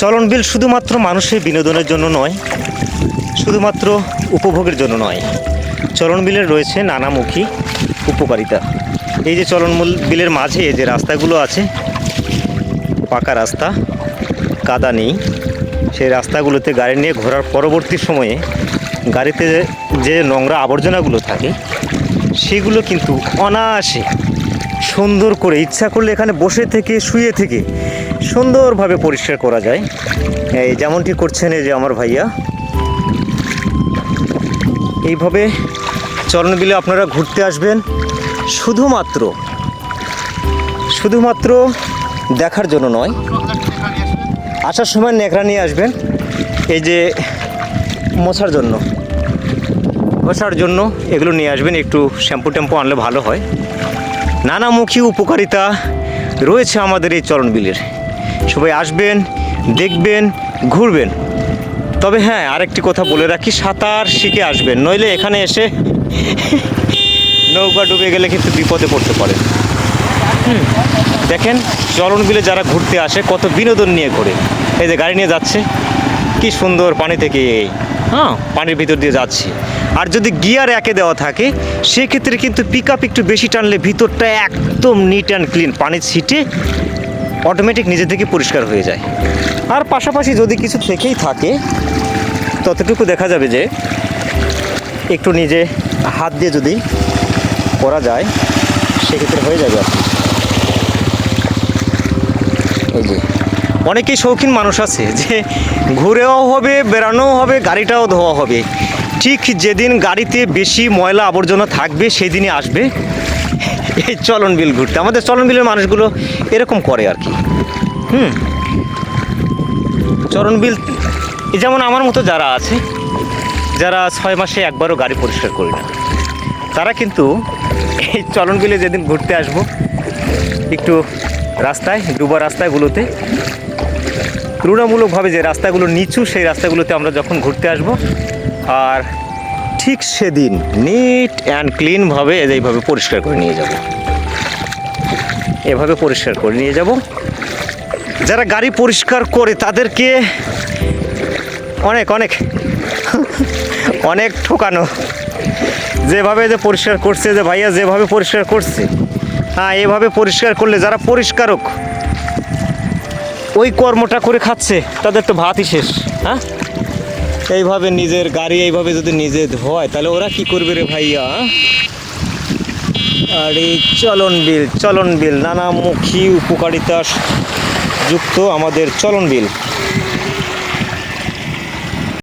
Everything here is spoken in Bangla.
চলন বিল শুধুমাত্র মানুষের বিনোদনের জন্য নয়, শুধুমাত্র উপভোগের জন্য নয়। চলন বিলের রয়েছে নানামুখী উপকারিতা। এই যে চলন বিলের মাঝে যে রাস্তাগুলো আছে, পাকা রাস্তা, কাদা নেই। সেই রাস্তাগুলোতে গাড়ি নিয়ে ঘোরার পরবর্তী সময়ে গাড়িতে যে নোংরা আবর্জনাগুলো থাকে, সেগুলো কিন্তু অনায়াসে সুন্দর করে, ইচ্ছা করলে এখানে বসে থেকে, শুয়ে থেকে সুন্দরভাবে পরিষ্কার করা যায়। এই যেমনটি করছেন এই যে আমার ভাইয়া। এইভাবে চরণ বিলে আপনারা ঘুরতে আসবেন। শুধুমাত্র শুধুমাত্র দেখার জন্য নয়, আসার সময় নেকড়া নিয়ে আসবেন। এই যে মোছার জন্য ঘষার জন্য এগুলো নিয়ে আসবেন। একটু শ্যাম্পু ট্যাম্পু আনলে ভালো হয়। নানামুখী উপকারিতা রয়েছে আমাদের এই চরণ বিলের সবাই আসবেন, দেখবেন, ঘুরবেন। তবে হ্যাঁ আরেকটি কথা বলে রাখি, সাঁতার শিখে আসবেন, নইলে এখানে এসে নৌকা ডুবে গেলে কিন্তু বিপদে পড়তে পারে। দেখেন, চরণবিলে যারা ঘুরতে আসে, কত বিনোদন নিয়ে ঘোরে। এই যে গাড়ি নিয়ে যাচ্ছে, কি সুন্দর পানি থেকে এই হ্যাঁ পানির ভিতর দিয়ে যাচ্ছে। আর যদি গিয়ার একে দেওয়া থাকে, সেক্ষেত্রে কিন্তু পিক একটু বেশি টানলে ভিতরটা একদম নিট অ্যান্ড ক্লিন পানির ছিটে অটোমেটিক নিজে থেকে পরিষ্কার হয়ে যায়। আর পাশাপাশি যদি কিছু থেকেই থাকে, ততটুকু দেখা যাবে যে একটু নিজে হাত দিয়ে যদি করা যায়, সেক্ষেত্রে হয়ে যাবে আর কি। এই যে, অনেকেই শৌখিন মানুষ আছে যে ঘুরেও হবে, বেড়ানোও হবে, গাড়িটাও ধোয়া হবে। ঠিক যেদিন গাড়িতে বেশি ময়লা আবর্জনা থাকবে সেই দিনই আসবে। এই চলন বিল ঘুরতে। আমাদের চলন বিলের মানুষগুলো এরকম করে আর কি। হুম। চরণ বিল যেমন আমার মতো যারা আছে, যারা ছয় মাসে একবারও গাড়ি পরিষ্কার করি না, তারা কিন্তু এই চলন বিলে যেদিন ঘুরতে আসব, একটু রাস্তায়, ডুবা রাস্তাগুলোতে, তুলনামূলকভাবে যে রাস্তাগুলো নিচু, সেই রাস্তাগুলোতে আমরা যখন ঘুরতে আসব আর ঠিক সেদিন নিট অ্যান্ড ক্লিনভাবে এইভাবে পরিষ্কার করে নিয়ে যাব। এভাবে পরিষ্কার করে নিয়ে যাব। যারা গাড়ি পরিষ্কার করে তাদেরকে অনেক অনেক অনেক ঠোকানো। যেভাবে যে পরিষ্কার করছে, যে ভাইয়া যেভাবে পরিষ্কার করছে হ্যাঁ এভাবে পরিষ্কার করলে যারা পরিষ্কারক, ওই কর্মটা করে খাচ্ছে, তাদের তো ভাতই শেষ হ্যাঁ? এইভাবে নিজের গাড়ি এইভাবে যদি নিজে ধোয় তাহলে ওরা কি করবে রে ভাইয়া? আর এই চলন বিল চলন বিল, নানামুখী উপকারিতা যুক্ত আমাদের চলন বিল।